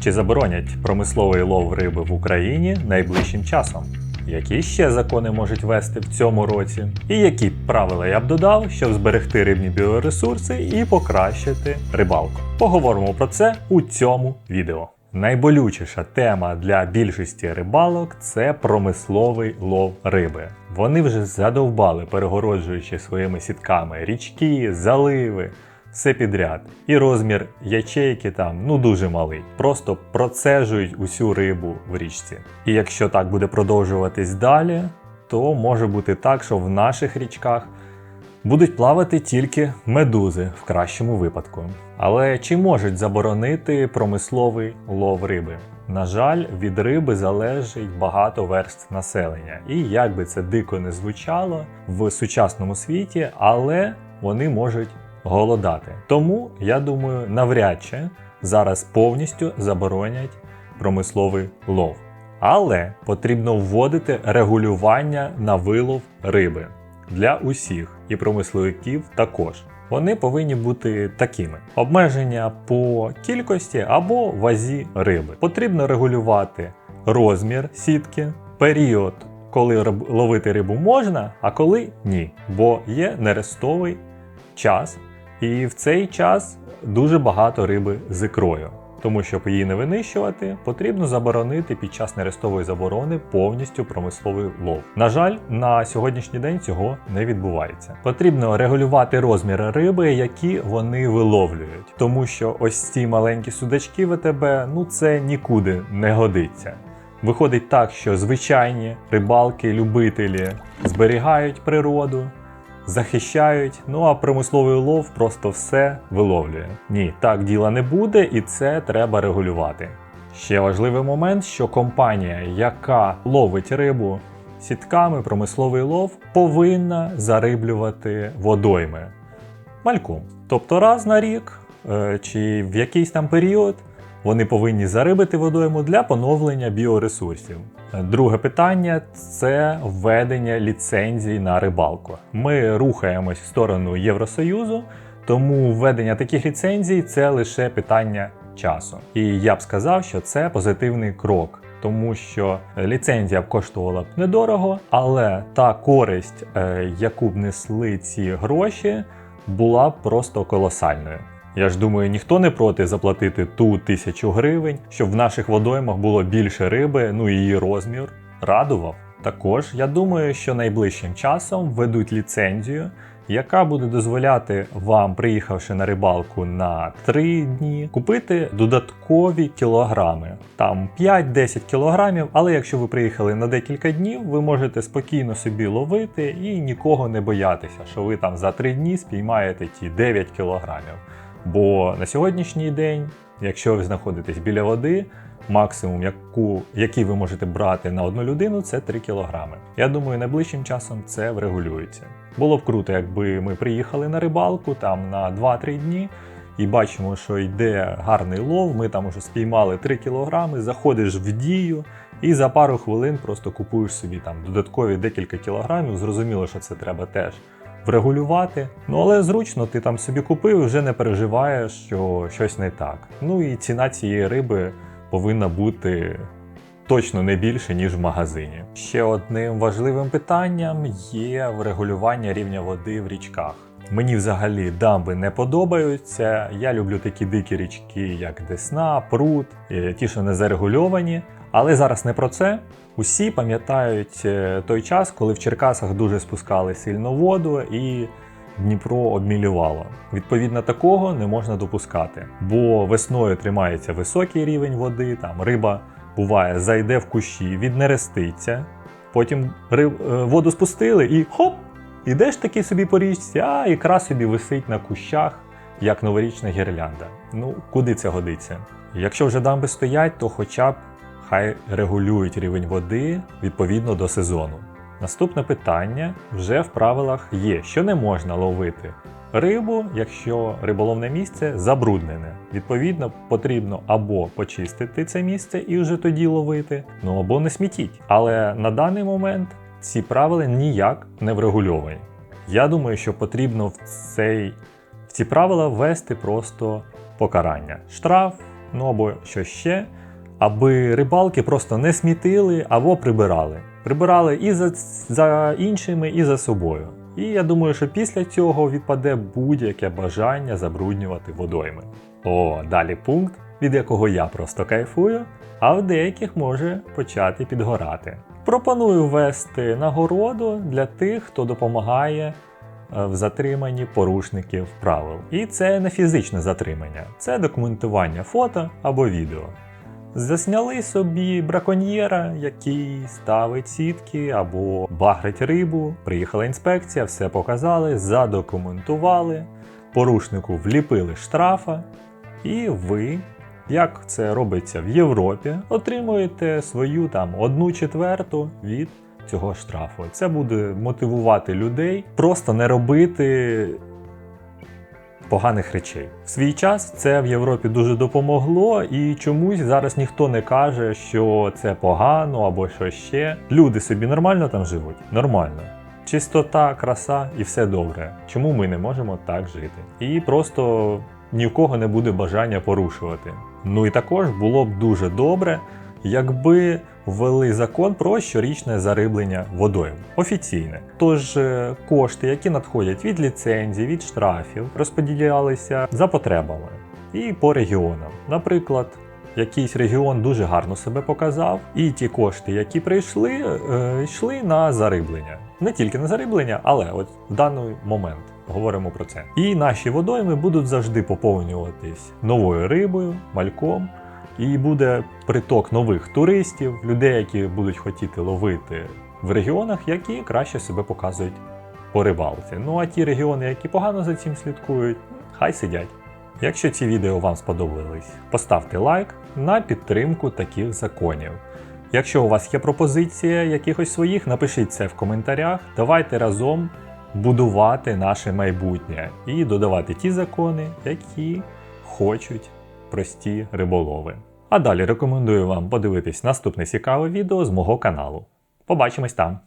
Чи заборонять промисловий лов риби в Україні найближчим часом? Які ще закони можуть вести в цьому році? І які правила я б додав, щоб зберегти рибні біоресурси і покращити рибалку? Поговоримо про це у цьому відео. Найболючіша тема для більшості рибалок це промисловий лов риби. Вони вже задовбали, перегороджуючи своїми сітками річки, заливи, все підряд. І розмір ячейки там ну дуже малий. Просто процежують усю рибу в річці. І якщо так буде продовжуватись далі, то може бути так, що в наших річках будуть плавати тільки медузи в кращому випадку. Але чи можуть заборонити промисловий лов риби? На жаль, від риби залежить багато верств населення. І як би це дико не звучало в сучасному світі, але вони можуть голодати. Тому я думаю, навряд чи зараз повністю заборонять промисловий лов. Але потрібно вводити регулювання на вилов риби для усіх і промисловиків також. Вони повинні бути такими: обмеження по кількості або вазі риби. Потрібно регулювати розмір сітки, період, коли ловити рибу можна, а коли ні. Бо є нерестовий час, і в цей час дуже багато риби з ікрою. Тому щоб її не винищувати, потрібно заборонити під час нерестової заборони повністю промисловий лов. На жаль, на сьогоднішній день цього не відбувається. Потрібно регулювати розміри риби, які вони виловлюють, тому що ось ці маленькі судачки ВТБ, ну це нікуди не годиться. Виходить так, що звичайні рибалки, любителі зберігають природу, захищають, ну а промисловий лов просто все виловлює. Ні, так діла не буде, і це треба регулювати. Ще важливий момент, що компанія, яка ловить рибу сітками, промисловий лов, повинна зариблювати водойми мальком. Тобто раз на рік е, чи в якийсь там період вони повинні зарибити водойму для поновлення біоресурсів. Друге питання це введення ліцензій на рибалку. Ми рухаємось в сторону Євросоюзу, тому введення таких ліцензій це лише питання часу. І я б сказав, що це позитивний крок. Тому що ліцензія б коштувала б недорого, але та користь, е, яку б несли ці гроші, була б просто колосальною. Я ж думаю, ніхто не проти заплатити ту тисячу гривень, щоб в наших водоймах було більше риби, ну і її розмір радував. Також я думаю, що найближчим часом введуть ліцензію, яка буде дозволяти вам, приїхавши на рибалку на 3 дні, купити додаткові кілограми. Там 5-10 кілограмів, але якщо ви приїхали на декілька днів, ви можете спокійно собі ловити і нікого не боятися, що ви там за 3 дні спіймаєте ті 9 кілограмів. Бо на сьогоднішній день, якщо ви знаходитесь біля води, максимум, яку, який ви можете брати на одну людину, це 3 кілограми. Я думаю, найближчим часом це врегулюється. Було б круто, якби ми приїхали на рибалку там на 2-3 дні. І бачимо, що йде гарний лов, ми там уже спіймали 3 кілограми, заходиш в дію і за пару хвилин просто купуєш собі там додаткові декілька кілограмів. Зрозуміло, що це треба теж врегулювати. Ну але зручно, ти там собі купив і вже не переживаєш, що щось не так. Ну і ціна цієї риби повинна бути точно не більше, ніж в магазині. Ще одним важливим питанням є врегулювання рівня води в річках. Мені взагалі дамби не подобаються. Я люблю такі дикі річки, як Десна, Прут, е, ті, що не зарегульовані. Але зараз не про це. Усі пам'ятають е, той час, коли в Черкасах дуже спускали сильно воду і Дніпро обмілювало. Відповідно, такого не можна допускати, бо весною тримається високий рівень води, там риба буває, зайде в кущі, віднереститься, потім е, воду спустили і хоп! Ідеш таки собі по річці, а ікра собі висить на кущах, як новорічна гірлянда. Ну, куди це годиться? Якщо вже дамби стоять, то хоча б хай регулюють рівень води відповідно до сезону. Наступне питання вже в правилах є, що не можна ловити рибу, якщо риболовне місце забруднене. Відповідно, потрібно або почистити це місце і вже тоді ловити, ну або не смітіть. Але на даний момент ці правила ніяк не врегульовані. Я думаю, що потрібно в, цей, в ці правила ввести просто покарання. Штраф ну або що ще, аби рибалки просто не смітили або прибирали. Прибирали і за, за іншими, і за собою. І я думаю, що після цього відпаде будь-яке бажання забруднювати водойми. О, далі пункт, від якого я просто кайфую, а в деяких може почати підгорати. Пропоную ввести нагороду для тих, хто допомагає е, в затриманні порушників правил. І це не фізичне затримання, це документування фото або відео. Засняли собі браконьєра, який ставить сітки або багрить рибу. Приїхала інспекція, все показали, задокументували, порушнику вліпили штрафа, і ви, як це робиться в Європі, отримуєте свою там одну четверту від цього штрафу. Це буде мотивувати людей просто не робити поганих речей. В свій час це в Європі дуже допомогло, і чомусь зараз ніхто не каже, що це погано або що ще. Люди собі нормально там живуть? Нормально. Чистота, краса і все добре. Чому ми не можемо так жити? І просто ні в кого не буде бажання порушувати. Ну і також було б дуже добре, якби ввели закон про щорічне зариблення водою. Офіційне. Тож е, кошти, які надходять від ліцензій, від штрафів, розподілялися за потребами і по регіонам. Наприклад, якийсь регіон дуже гарно себе показав, і ті кошти, які прийшли, е, йшли на зариблення. Не тільки на зариблення, але от в даний момент говоримо про це. І наші водойми будуть завжди поповнюватись новою рибою, мальком. І буде приток нових туристів, людей, які будуть хотіти ловити в регіонах, які краще себе показують по рибалці. Ну а ті регіони, які погано за цим слідкують, хай сидять. Якщо ці відео вам сподобались, поставте лайк на підтримку таких законів. Якщо у вас є пропозиція якихось своїх, напишіть це в коментарях. Давайте разом будувати наше майбутнє і додавати ті закони, які хочуть прості риболови. А далі рекомендую вам подивитись наступне цікаве відео з мого каналу. Побачимось там!